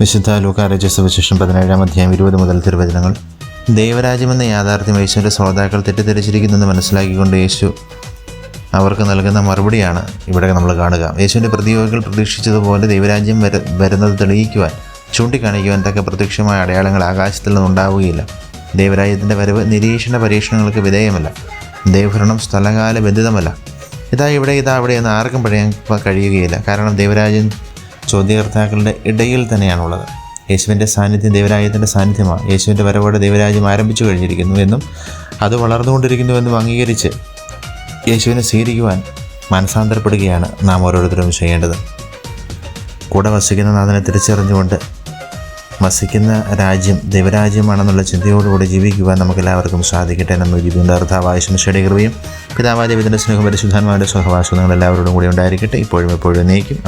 വിശുദ്ധ ലൂക്കാരജ സുവിശേഷം പതിനേഴാം അധ്യായം ഇരുപത് മുതൽ തിരുവചനങ്ങൾ. ദൈവരാജ്യമെന്ന യാഥാർത്ഥ്യം യേശുവിന്റെ ശ്രോതാക്കൾ തെറ്റിദ്ധരിച്ചിരിക്കുന്നെന്ന് മനസ്സിലാക്കിക്കൊണ്ട് യേശു അവർക്ക് നൽകുന്ന മറുപടിയാണ് ഇവിടെ നമ്മൾ കാണുക. യേശുവിന്റെ പ്രതിയോഗികൾ പ്രതീക്ഷിച്ചതുപോലെ ദൈവരാജ്യം വര വരുന്നത് തെളിയിക്കുവാൻ ചൂണ്ടിക്കാണിക്കുവാൻ തക്ക പ്രത്യക്ഷമായ അടയാളങ്ങൾ ആകാശത്തിൽ നിന്നുണ്ടാവുകയില്ല. ദൈവരാജ്യത്തിന്റെ വരവ് നിരീക്ഷണ പരീക്ഷണങ്ങൾക്ക് വിധേയമല്ല. ദൈവഭരണം സ്ഥലകാല ബന്ധിതമല്ല. ഇതാ ഇവിടെ ഇതാ അവിടെ എന്ന് ആർക്കും പറയാൻ കഴിയുകയില്ല. കാരണം ദൈവരാജ്യം ചോദ്യകർത്താക്കളുടെ ഇടയിൽ തന്നെയാണുള്ളത്. യേശുവിന്റെ സാന്നിധ്യം ദൈവരാജ്യത്തിന്റെ സാന്നിധ്യമാണ്. യേശുവിന്റെ വരവോടെ ദൈവരാജ്യം ആരംഭിച്ചു കഴിഞ്ഞിരിക്കുന്നു എന്നും അത് വളർന്നുകൊണ്ടിരിക്കുന്നുവെന്നും അംഗീകരിച്ച് യേശുവിനെ സ്വീകരിക്കുവാൻ മനസാന്തരപ്പെടുകയാണ് നാം ഓരോരുത്തരും ചെയ്യേണ്ടത്. കൂടെ വസിക്കുന്ന നാഥനെ തിരിച്ചറിഞ്ഞുകൊണ്ട് വസിക്കുന്ന രാജ്യം ദൈവരാജ്യമാണെന്നുള്ള ചിന്തയോടുകൂടി ജീവിക്കുവാൻ നമുക്ക് എല്ലാവർക്കും സാധിക്കട്ടെ നമ്മൾ ജീവിതം ശംശയുടെ കൃപയും പിതാവായ ദൈവത്തിന്റെ സ്നേഹം പരിശുദ്ധാത്മാവിന്റെ നിങ്ങൾ എല്ലാവരോടും കൂടി ഉണ്ടായിരിക്കട്ടെ. ഇപ്പോഴും എപ്പോഴും നയിക്കും